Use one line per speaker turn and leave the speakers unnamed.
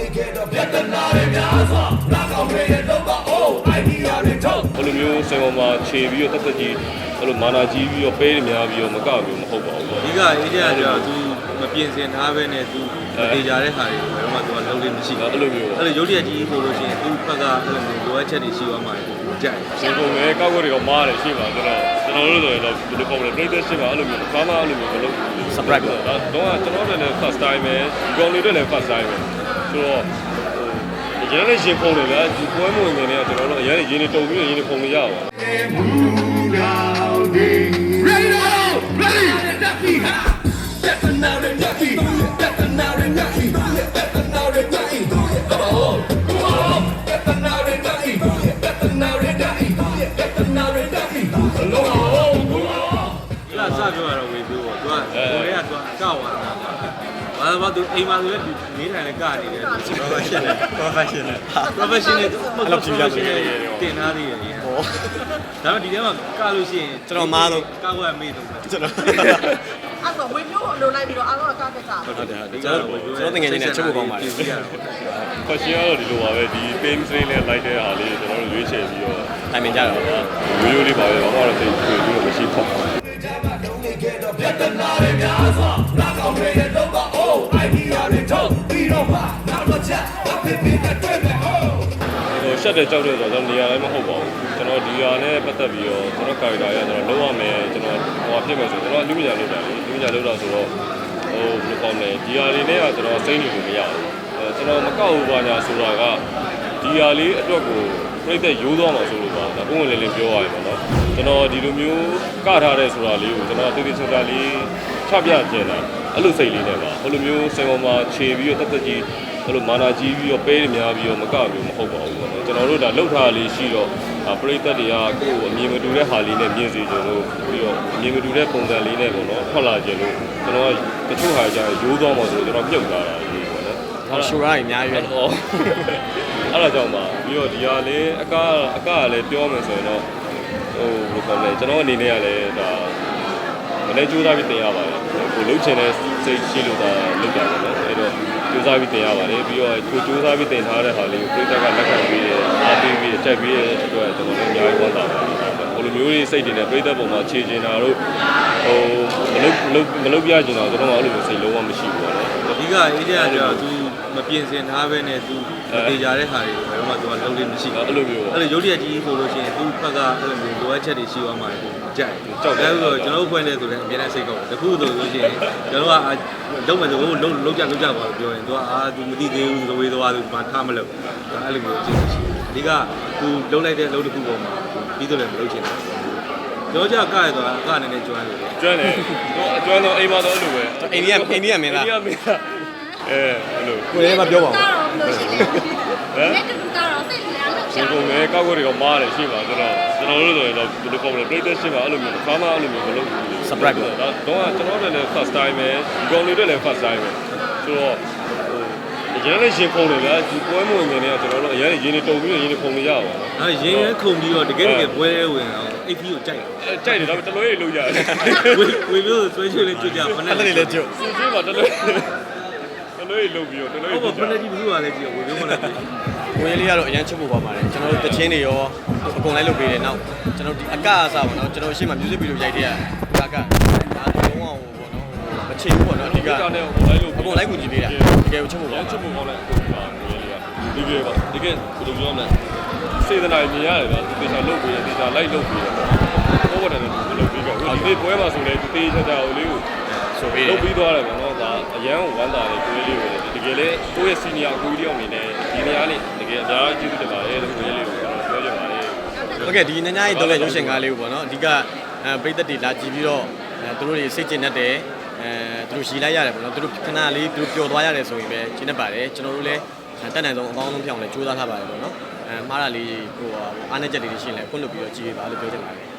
နေခဲ့တော့ပြဿနာတွေများစွာနားကောင်းတွေရဲ့လုံးပါအိုး idea တွေထုတ်
ဘယ်လိုမျိုးစင်ပေါ်မှာခြေပြီးတော့တက်တက်ကြီးဘယ်လိုမာနာကြီးပြီးတော့ပဲတွေများပြီးတော့မကပြီးမဟုတ်ပါဘူးပေါ့
အဓိကအေးကြကသူမပြင်ဆင်ထားပဲနဲ့သူမတေကြတဲ့ဟာတွေဘယ်တော့မှသူကလုံးလေးမရှိ
အဲ့
ဘူး
လိုမျိုး
အဲ့လိုရုပ်တရက်ကြီးဆိုလို့ရှိရင်သူ့ဘက်ကအဲ့လိုမျိုးလိုအပ်ချက်တွေရှိသွားမှာကိုကြိုက်
စင်ပေါ်မှာကောက်ွက်တွေကမားတယ်ရှိပါကျွန်တော်ကျွန်တော်တို့ဆိုရင်တော့ဘယ်လိုပေါ့လဲ playstation ရှိပါအဲ့လိုမျိုးဘာမှအဲ့လိုမျိုးမလုပ်
Surprise
ဒါတော့ကျွန်တော်တို့လည်း first time ပဲဒီကောင်တွေလည်း first time ပဲ ဆိုတော့ဟိုရန်လည်းရှင်ဖုံးတယ်ဗျာဒီပွဲမဝင်နေတော့ကျွန်တော်တို့အရင်ရင်းနေတုံပြီးရင်းနေဖုံနေရပါ
Ready to go! Ready! Nappy ha! That's another nappy! That's
ဘာသာဘာသူအိမ်မှာဆိုလည်းနေထိုင်လည်းကနေတယ်
professional professional
professional
အဲ့လိုပြပြရှိနေတယ်
တင်ထားသေးတယ်ဟောဒါပေမဲ့ဒီထဲမှာကလို့ရှိရင်
ကျွန်တော်မားတော့
ကောက်ွက်မေးတော့
ကျွန်တော်
အဲ့တော့ဝေမျိုးကိုလိုလိုက်ပြီးတော့အားလုံးအကားကစား
ဟုတ်တယ်ဟုတ်တယ်ကျွန်တော်ကျွန်တော်တကယ်ချင်းနဲ့ချုပ်ဖို့ကောင်းပါလေ
question ကတော့ဒီလိုပါပဲဒီ pin string နဲ့ light တဲ့ဟာလေးကျွန်တော်တို့ရွေးချယ်ပြီးတော့
တိုင်ပင်ကြတော့
ဗီဒီယိုလေးပါပဲဘာမှတော့သိတွေ့ပြီးတော့မရှိပေါ့
ပြဿနာတွေများစွာ
ဟိုရှက်တဲ့ကြောက်တဲ့ဆိုတော့ကျွန်တော်နေရာလည်းမဟုတ်ပါဘူးကျွန်တော်ဒီဟာနဲ့ပတ်သက်ပြီးတော့ကျွန်တော် character ရကျွန်တော်လုံးဝမယ်ကျွန်တော်ဟိုဖြစ်မယ်ဆိုကျွန်တော်လူမညာလောက်တာလေလူမညာလောက်တာဆိုတော့ဟိုဘယ်လိုကောင်းလဲဒီဟာလေးနဲ့ကကျွန်တော်စိမ့်နေလို့မရဘူးအဲကျွန်တော်မကောက်ဘူးပါညာဆိုတာကဒီဟာလေးအတွက်ကိုပြိသက်ရိုးသွားမှာဆိုလို့ပါဒါပုံဝင်လေးလေးပြောရရင်ပေါ့နော်ကျွန်တော်ဒီလိုမျိုးကထားတဲ့ဆိုတာလေးကိုကျွန်တော်တိတိကျကျလေးချပြကျင်တာအဲ့လိုစိတ်လေးနဲ့ပါဘယ်လိုမျိုးစင်ပေါ်မှာခြေပြီးတော့တက်တက်ကြီး ဘယ်လိုမာနာကြီးပြီးတော့ပဲတွေများပြီးတော့မကပြီးမဟုတ်ပါဘူးပေါ့နော်ကျွန်တော်တို့ဒါလှုပ်ထားလေးရှိတော့ပရိသတ်တွေကကိုယ်အမြင်မတူတဲ့ဟာလေးနဲ့မြင်စီကြလို့ပြီးတော့အမြင်မတူတဲ့ပုံစံလေးနဲ့ပေါ့နော်ထွက်လာကြလို့ကျွန်တော်ကတချို့ဟာကြာရိုးသွားမှဆိုတော့ကျွန်တော်မြုပ်လာတာလေးပေါ့နော်
ဟောရှူရိုင်းအများကြီးပဲ
ဟောအဲ့ဒါကြောင့်ပါပြီးတော့ဒီဟာလေးအကအကကလည်းပြောမယ်ဆိုရင်တော့ဟိုဘယ်လိုကောလဲကျွန်တော်အနေနဲ့ကလည်းဒါမနေ့ကြိုးစားပြီးတင်ရပါတယ်ကိုလှုပ်ချင်တဲ့စိတ်ရှိလို့ဒါလုပ်တာပေါ့ နော်အဲ့တော့ကြိုးစားပြီးတင်ရပါတယ်ပြီးတော့ကိုကြိုးစားပြီးတင်ထားတဲ့ဟာလေးကိုပြိတ္တကလက်ခံပြီးတယ်အားပေးပြီးအချက်ပြီးတဲ့အတွက်ကျွန်တော်လည်းအများကြီးဝမ်းသာပါတယ်ဘလိုမျိုးလေးစိတ်တွေနဲ့ပြိတ္တပုံမှာခြေချင်တာတို့ဟိုမလုပ်မလုပ်မလုပ်ပြချင်တာကျွန်တော်ကအဲ့လိုမျိုးစိတ်လုံးဝမရှိဘူးပေါ့နော်
အဓိကအေးကြကသူမပြင်ဆင်ထားပဲနဲ့သူမတေကြတဲ့ဟာတွေဘယ်တော့မှသူကလုံးလေးမရှိဘူး
အဲ့လိုမျိုးပေါ့
အဲ့လိုရုပ်တရက်ကြီးဆိုလို့ရှိရင်သူ့ဘက်ကအဲ့လိုမျိုးလိုအပ်ချက်တွေရှိသွားမှာကို ကြိုက်
ကြောက်တယ်
ဒါဆိုတော့ကျွန်တော်တို့ဖွင့်နေဆိုလည်းအများနဲ့စိတ်ကောက်တယ်တခုဆိုလို့ရှိရင်ကျွန်တော်ကလုံးမယ်ဆိုလုံးလုံးလုံးကြလုံးကြပါလို့ပြောရင်သူကအာသူမသိသေးဘူးသဝေးသွားသူမှထားမလို့ဒါအဲ့လိုမျိုးအကျင့်ရှိတယ်အဓိကသူလုံးလိုက်တဲ့အလုပ်တစ်ခုပေါ်မှာပြီးတော့လည်းမလုပ်ချင်ဘူးကြောကြကရသွားအကအနေနဲ့ကျွမ်းတယ်
ကျွမ်းတယ်တော့အကျွမ်းတော့အိမ်မှာတော့အဲ့လိုပဲ
အိန္ဒိယအိန္ဒိယမင်းသား
အိန္ဒိယမင်းသားအဲအဲ့လို
ကိုလည်းမပြောပါဘူး
လို့ ရှိတယ်။လက်တူကတော့စိတ်လမ်းလို့
ဒီ
ရှာ
ပုံပဲကောက်ွက်တွေကမားတယ်ရှိပါဆိုတော့ကျွန်တော်တို့ဆိုရင်တော့ဘယ်လိုပုံလဲ PlayStation မှာအဲ့လိုမျိုးဘာမှအဲ့လိုမျိုးမလုပ်ဘူး
Surprise
ဒါတော့ကျွန်တော်တို့လည်း first time ပဲဒီကောင်တွေလည်း first time ပဲဆိုတော့ဟိုရန်လည်းရှင်ဖုံတယ်ဗျာဒီပွဲမဝင်နေတော့ကျွန်တော်တို့အရင်ရင်းနေတုံပြီးရင်းနေဖုံနေရပါတော့။
အဲရင်းရဲခုန်ပြီးတော့တကယ်တကယ်ပွဲရဲဝင်အောင်အိပ်ပြီးကိုကြိုက်
အဲကြိုက်တယ်ဒါပေမဲ့တလွဲတွေလုပ်ရတယ်။
ဝေဝေမျိုးဆွဲချွေးလေးကြွကြဖက်နဲ့
အဲ့ဒါလေးလည်းကြုတ်
စင်စင်းမှာတလွဲတလွဲတွေလုပ်ပြီးတော့တလွဲ
ဟုတ်
တွေ
ပါ
ကြ
ဖက်နဲ့ကြီးဘူးပါလေကြည့်ဝေမျိုးမလား ကြည့်
ကိုရလေးကတော့အရန်ချုပ်ဖို့ပါပါတယ်ကျွန်တော်တို့တချင်းတွေရောအကုန်လိုက်လုပ်ပေးတယ်နောက်ကျွန်တော်ဒီအကအစားပါတော့ကျွန်တော်ရှေ့မှာ music video ရိုက်တဲ့ကအကဒါလုံးဝဟိုပေါ့နော်မချေဘူးပေါ့နော်အဓိက
ဒီကနဲ့ဟိုလိုက်လို့
အကုန်လိုက်ကူညီပေးတာတကယ်ကိုချုပ်ဖို့
ရ
ပါ
န်ချစ်ဖို့ကောင်းတဲ့ကိုပါဒီကဒီကပါဒီကဘယ်လိုပြောမလဲစေတနာမြင်ရတယ်ဗျာတေချာလုပ်ပြီးတယ်တေချာလိုက်လုပ်ပြီးတယ်ပေါ့ဘောတယ်လည်းလုပ်ပြီးတော့ဒီနေ့ပွဲမှာဆိုလဲဒီတေချာချာဟိုလေးကို
ဆိုပေးတယ်
လုပ်ပြီးသွားတယ်ဗျာနော်ဒါအရန်ကိုဝမ်းသာတယ်ကိုလေးလေးကိုတ ကယ်လေကိုယ့်ရဲ့ senior အကူကြီးတယောက်အနေနဲ့ဒီနေရာလေးတကယ်အများကြီးကျေးဇူးတင်ပါတယ်လို့ကိုလေးလေးကိုကျွန်တော်ပြောချင်ပါတယ်
ဟုတ်ကဲ့ဒီညညရေးတော့လေရုပ်ရှင်ကားလေးကိုပေါ့နော်အဓိကအဲပရိသတ်တွေလာကြည့်ပြီးတော့အဲသူတို့တွေစိတ်ကျဉ်တတ်တယ်အဲသူတို့ရှည်လိုက်ရတယ်ပေါ့နော်သူတို့ခဏလေးသူတို့ပျော်သွားရတယ်ဆိုရင်ပဲကျဉ်တတ်ပါတယ်ကျွန်တော်တို့လည်းတက်နိုင်ဆုံးအကောင်းဆုံးဖြစ်အောင်လည်းကြိုးစားထားပါတယ်ပေါ့နော်အဲမှားတာလေးဟိုအားနည်းချက်လေးတွေရှိရင်လည်းခွင့်လွှတ်ပြီးတော့ကြည့်ရပါလို့ပြောချင်ပါတယ်